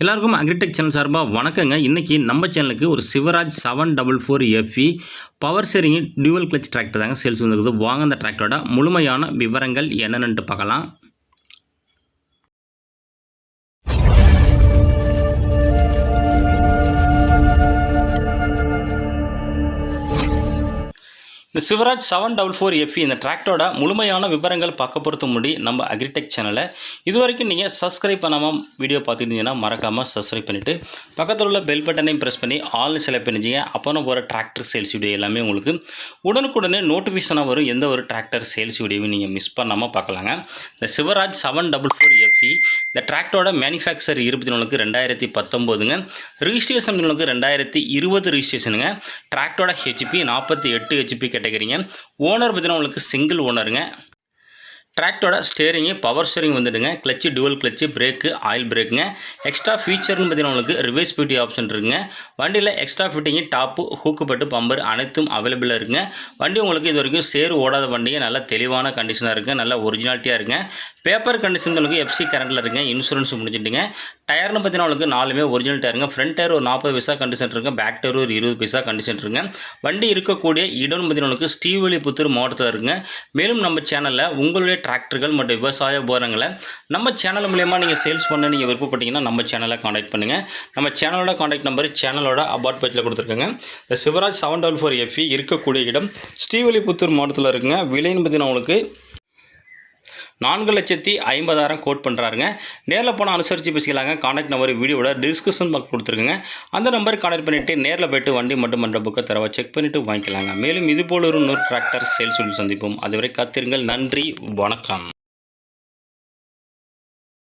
எல்லாருக்கும் agritech channel சார்பாக வணக்கங்க. இன்றைக்கி நம்ம சேனலுக்கு ஒரு Swaraj seven double four FE power sharing dual clutch tractor தாங்க சேல்ஸ் வந்துருக்குது. வாங்க அந்த டிராக்டரோட முழுமையான விவரங்கள் என்னென்னு பார்க்கலாம். இந்த Swaraj seven double four FE இந்த டிராக்டரோட முழுமையான விவரங்கள் பார்க்க பொறுத்த முடி நம்ம அக்ரிடெக் சேனலை இது வரைக்கும் நீங்கள் சப்ஸ்கிரைப் பண்ணாமல் வீடியோ பார்த்துருந்தீங்கன்னா மறக்காமல் சப்ஸ்கிரைப் பண்ணிவிட்டு பக்கத்தில் உள்ள பெல் பட்டனையும் ப்ரெஸ் பண்ணி ஆல்னு செலக்ட் பண்ணிச்சிங்க அப்போ போகிற டிராக்டர் சேல்ஸ் வீடியோ எல்லாமே உங்களுக்கு உடனுக்குடனே நோட்டிஃபிகேஷனாக வரும். எந்த ஒரு டிராக்டர் சேல்ஸ் வீடியோவையும் நீங்கள் மிஸ் பண்ணாமல் பார்க்கலாங்க. இந்த Swaraj seven double four F C இந்த டிராக்டரோட மேனுஃபேக்சர் இருபத்தி நாலுக்கு ரெண்டாயிரத்தி பத்தொம்போதுங்க. ரிஜிஸ்ட்ரேஷன் உங்களுக்கு ரெண்டாயிரத்தி இருபது ரிஜிஸ்ட்ரேஷனுங்க டிராக்டரோட ஹெச்பி நாற்பத்தி எட்டு ஹெச்பி கேட்டகரிங்க ஓனர் பார்த்தீங்கன்னா உங்களுக்கு சிங்கிள் ஓனருங்க டிராக்டோட ஸ்டேரிங்கு பவர் ஸ்டேரிங் வந்துடுங்க clutch dual clutch brake oil பிரேக்குங்க extra ஃபீச்சர்னு பார்த்தீங்கன்னா உங்களுக்கு ரிவர்ஸ் பியூட்டி ஆப்ஷன் இருக்குங்க. வண்டியில் எக்ஸ்ட்ரா ஃபிட்டிங்கு டாப்பு ஹூக்கு பட்டு பம்பர் அனைத்தும் அவைலபிளாக இருக்குங்க. வண்டி உங்களுக்கு இது வரைக்கும் சேர் ஓடாத வண்டிங்க. நல்ல தெளிவான கண்டிஷனாக இருக்குது நல்ல ஒரிஜினாலிட்டியாக இருக்குங்க. பேப்பர் கண்டிஷன் உங்களுக்கு எஃப்சி கரண்டில் இருக்குங்க. இன்சூரன்ஸ் முடிஞ்சிட்டுங்க. டயர்னு பார்த்தீங்கன்னா உங்களுக்கு நாலுமே ஒரிஜினல் டயருங்க. ஃப்ரண்ட் டயர் ஒரு நாற்பது பைசா கண்டிஷன் இருக்குங்க. பேக் டயர் ஒரு இருபது பைசா கண்டிஷன் இருக்குங்க. வண்டி இருக்கக்கூடிய இடம்னு பார்த்தீங்கன்னா உங்களுக்கு ஸ்ரீவெளிபுத்தூர் மாவட்டத்தில் இருக்குங்க. மேலும் நம்ம சேனலில் உங்களுடைய டிராக்டர்கள் மற்றும் விவசாய உபகரணங்களை நம்ம சேனல் மூலயமா நீங்கள் சேல்ஸ் பண்ண நீங்கள் விருப்பப்பட்டீங்கன்னா நம்ம சேனலை காண்டாக்ட் பண்ணுங்கள் நம்ம சேனலோட காண்டாக்ட் நம்பர் சேனலோட அபார்ட் பேஜில் கொடுத்துருக்கோங்க. இந்த Swaraj seven double four FE இருக்கக்கூடிய இடம் ஸ்ரீவெளிபுத்தூர் மாவட்டத்தில் இருக்குங்க. விலைன்னு பார்த்தீங்கன்னா உங்களுக்கு நான்கு லட்சத்தி ஐம்பதாயிரம் கோட் பண்ணுறாருங்க நேரில் போனால் அனுசரித்து பேசிக்கலாங்க. காண்டாக்ட் நம்பர் வீடியோட டிஸ்கிரிப்ஷன் பாக்ஸ் கொடுத்துருக்குங்க. அந்த நம்பர் காண்டாக்ட் பண்ணிவிட்டு நேரில் போய்ட்டு வண்டி மட்டும் பண்ணுற புக்கை தரவா செக் பண்ணிவிட்டு வாங்கிக்கலாங்க. மேலும் இது போல ஒரு இன்னொரு டிராக்டர் சேல்ஸ் சொல்லி சந்திப்போம். அதுவரை காத்திருங்கள். நன்றி. வணக்கம்.